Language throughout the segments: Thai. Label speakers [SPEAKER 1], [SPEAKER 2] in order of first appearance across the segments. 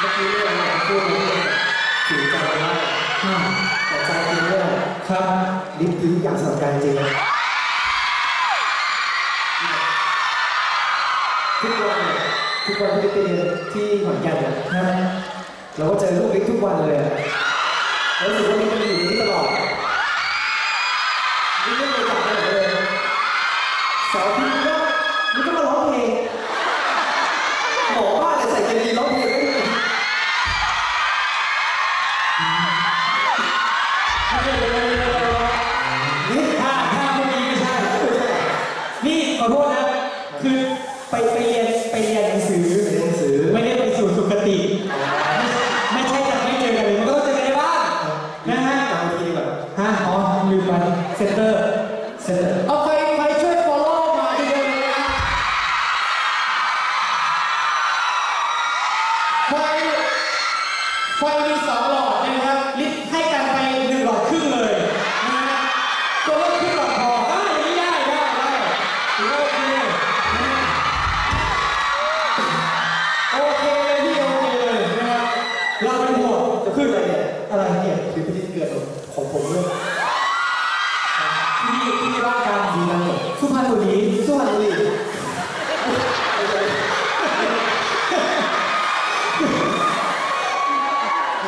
[SPEAKER 1] เมื่อ
[SPEAKER 2] กี้เนี่ยเราพูดนี่
[SPEAKER 1] ถึง
[SPEAKER 2] ใจเราได้
[SPEAKER 1] อะ
[SPEAKER 2] แต่ใจจริงเนี่ย
[SPEAKER 1] ครับ
[SPEAKER 2] ลิฟต์ที่อย่างสนใจจริงทุกวันเนี่ยทุกวันที่ไปเรียนที่ขอนแก่นเนี่ย
[SPEAKER 1] นะ
[SPEAKER 2] เราก็เจอลูกลิฟต์ทุกวันเลย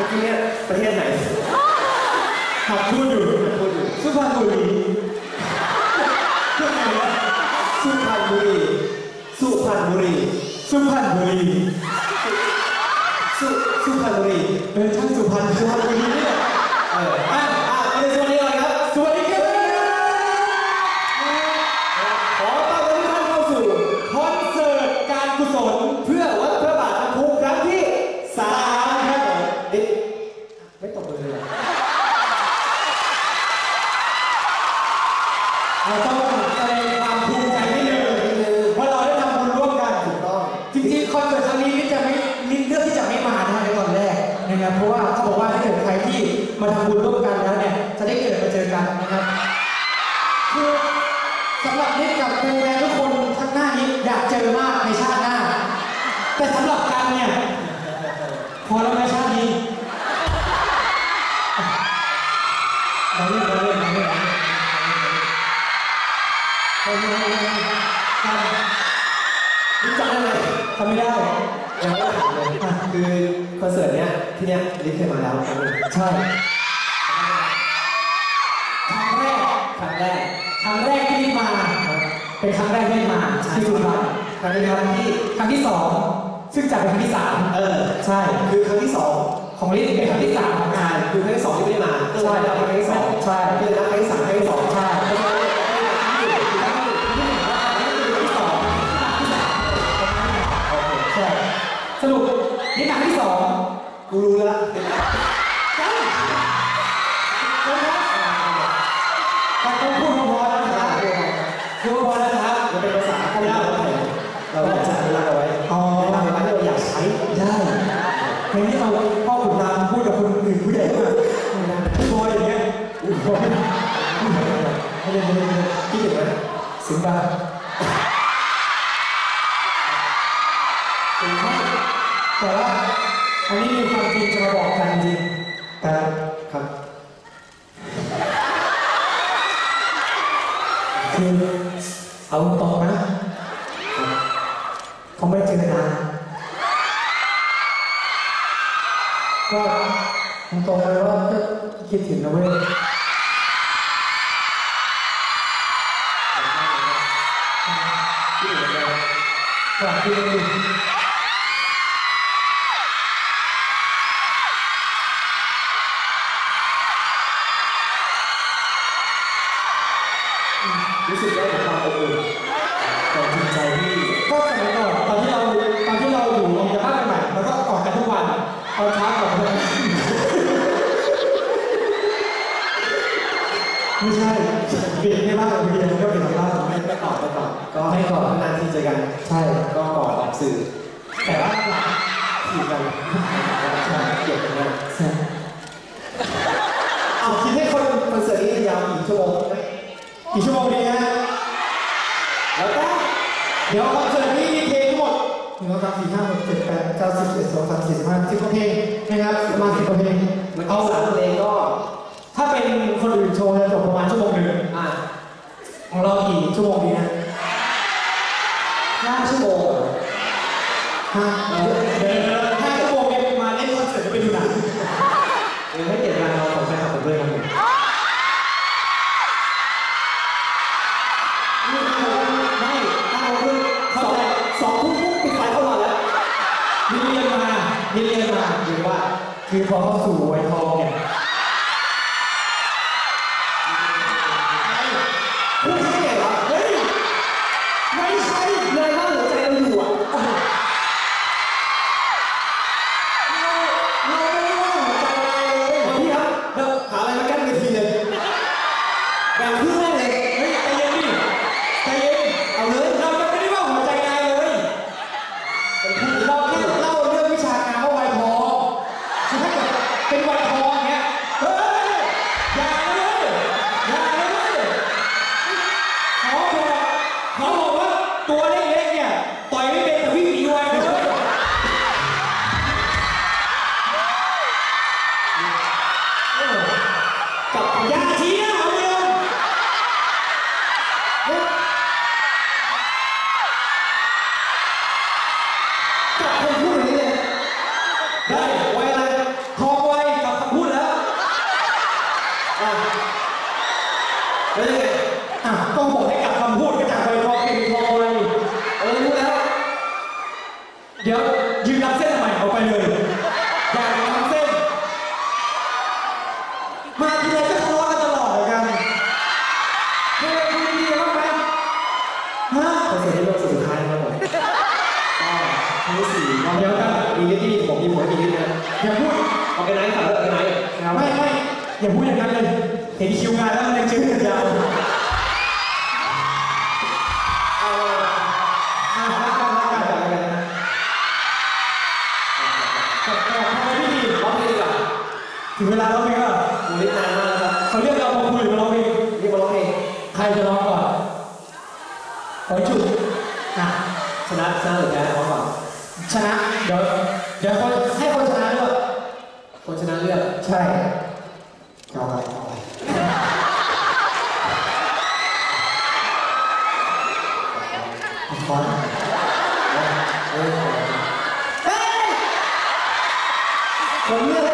[SPEAKER 2] มื่อกี้เนี่
[SPEAKER 1] ยประเท
[SPEAKER 2] ศไหน
[SPEAKER 1] หัดพูดอยู่
[SPEAKER 2] พูดอยู่
[SPEAKER 1] สุพรรณบุรีพูดไงวะ
[SPEAKER 2] สุพรรณบุรีสุพรรณบุรี
[SPEAKER 1] สุพรรณบุรี
[SPEAKER 2] สุสุพรรณบุรี
[SPEAKER 1] เออช่างสุพรรณสุพรรณบุรี
[SPEAKER 2] เนี่ยเออ มา
[SPEAKER 1] ทำบุญร่วมกันแล้วเนี่ยจะได้เกิดมาเจอกันนะครับคือสำหรับนิดกับครูแดนทุกคนข้างหน้านี้อยากเจอมากในชาติหน้า แต่สำหรับกันเนี่ยพอแล้วในชาตินี้เราเล่นเราเล่นเราเล่นเราเล่นเราเล่นเราเล่นเราเล่นเราเล่น
[SPEAKER 2] รู้จักได้ไหม
[SPEAKER 1] ทำไม่ได้
[SPEAKER 2] ยังไม่ถามเลยอะคือคอนเสิร์ตเนี้ยที่เนี้ยลิฟเคยมาแล้วครั้งหนึง
[SPEAKER 1] ใช่ ครั้งแรกที่ได้มาเป็นครั้งแรกที่ได้มาที่สุพรรณ
[SPEAKER 2] ครั้งนี้ครั้งที่
[SPEAKER 1] ครั้งที่สองซึ่งจะเป็นครั้งที่สาม
[SPEAKER 2] เออ
[SPEAKER 1] ใช่
[SPEAKER 2] คือครั้งที่สอง
[SPEAKER 1] ของลิศเป็นครั้งที่สาม
[SPEAKER 2] อ่าคือครั้งที่สองที่ไม่ได้มาก็เลยนับครั้งที่สอง
[SPEAKER 1] ใช่
[SPEAKER 2] ก็เลยนับครั้งที่สามครั้งที่สอง
[SPEAKER 1] ใช่
[SPEAKER 2] เพราะฉะนั้นเนี่ยครั้งที่หนึ่งคือครั้งที่หนึ่ง
[SPEAKER 1] ที่หนึ่งว่าครั้งที่หนึ่งที่สองที่สาม
[SPEAKER 2] โอเค
[SPEAKER 1] ใช่สรุปนี่ครั้งที่สอง
[SPEAKER 2] กูรู้แล้ว
[SPEAKER 1] นไม่เล่นไม่เล่น
[SPEAKER 2] คิดถึงไหม
[SPEAKER 1] ซึ้งบ้างแต่ว่าอันนี้มีความจริงจะมาบอกกันจริงแต่
[SPEAKER 2] ครับ
[SPEAKER 1] คือเอาตรงนะเขาไม่เจอนานก็ตรงๆเลยว่าก็คิดถึงนะเว้ย
[SPEAKER 2] รู้สึกได้ถึงความอบอุ่นของจิใจที่
[SPEAKER 1] ก็สมัยก่อนตอนที่เราตอนที่เราอยู่ออกจากบ้านใหม่ๆเราก็กอดกันทุกวันตอนเช้ากอนเลยไม่ใช่เปลี่ยนให้บ้านเราเรียนก็เปลี่ยนให้บ้าน
[SPEAKER 2] ไม่ไม่กอดไม่กอดก็
[SPEAKER 1] ไม่กอด
[SPEAKER 2] นานที่เจอกัน
[SPEAKER 1] ใช่
[SPEAKER 2] ก็กอดออกสื่อ
[SPEAKER 1] แต่ว่า
[SPEAKER 2] ถีบกันใช่เกี่ยวกันนะ
[SPEAKER 1] ใช่
[SPEAKER 2] เอาคิดให้คนคอนเสิร์ตนี้ยาวกี่ชั่วโมงไหม
[SPEAKER 1] กี่ชั่วโมงดีนะ
[SPEAKER 2] แล้วก็
[SPEAKER 1] เดี๋ยวคอนเสิร์ตนี้มีเพลงทั้งหมดหนึ่งสองสามสี่ห้าหกเจ็ดแปดเก้าสิบเอ็ดสองสามสี่สิบห้าสิบกว่าเพลงนะครับประมาณสิบกว่าเพลง
[SPEAKER 2] มัน
[SPEAKER 1] เอา
[SPEAKER 2] เอาสามเพลงก็
[SPEAKER 1] ถ้าเป็นคนอื่นโชว์จะจบประมาณชั่วโมงหนึ่ง
[SPEAKER 2] อะ
[SPEAKER 1] ของเรากี่ชั่วโมงดีนะ
[SPEAKER 2] ห้าชั่วโมง
[SPEAKER 1] ห้าเดี๋ยวเดี๋ยวห้าชั่วโมงเนี่ยมาเล่นคอนเสิร์ตจะไปดูหนัง
[SPEAKER 2] เดี๋ยวให้เกียรติการนอนของแฟนคลับผมด้วยครับผม
[SPEAKER 1] ไม่
[SPEAKER 2] ถ้าเราขึ้นส
[SPEAKER 1] เข้า
[SPEAKER 2] อง
[SPEAKER 1] ใจ
[SPEAKER 2] สองทุ่มปุ๊บปิดไฟเข้านอนแล้ว
[SPEAKER 1] เรียนมาเรียนมา
[SPEAKER 2] หรือว่า
[SPEAKER 1] คือพอเข้าสู่วัยทองเนี่ย ตัวเล็ อย่า
[SPEAKER 2] พูดอย่างนั้
[SPEAKER 1] น
[SPEAKER 2] เล
[SPEAKER 1] ย เห็นคิว
[SPEAKER 2] งา
[SPEAKER 1] นแล้วมันยังชื่อยาว
[SPEAKER 2] เอา
[SPEAKER 1] อะรักกันรัก
[SPEAKER 2] ก
[SPEAKER 1] กั
[SPEAKER 2] ลั
[SPEAKER 1] น
[SPEAKER 2] บกันกันะ
[SPEAKER 1] แต่แต่ทำไมพี่ดี
[SPEAKER 2] ร้องเพลงดีกว่า
[SPEAKER 1] ถึงเวลาร้องเพลงแล้ว
[SPEAKER 2] ผมนิดนานมากแล้วครับ
[SPEAKER 1] เขาเรียกเรามาคุยหรือมาร้องเพลง
[SPEAKER 2] นี่มาร้องเพลง
[SPEAKER 1] ใครจะร้องก่อนขอจุดอะ
[SPEAKER 2] ชนะชนะหรือแพ้ร้องก่อน
[SPEAKER 1] ชนะ เดี๋ยวเดี๋ยวคนให้คนชนะด้วย
[SPEAKER 2] คนชนะเลือก
[SPEAKER 1] ใช่
[SPEAKER 2] เอาอะไรเอา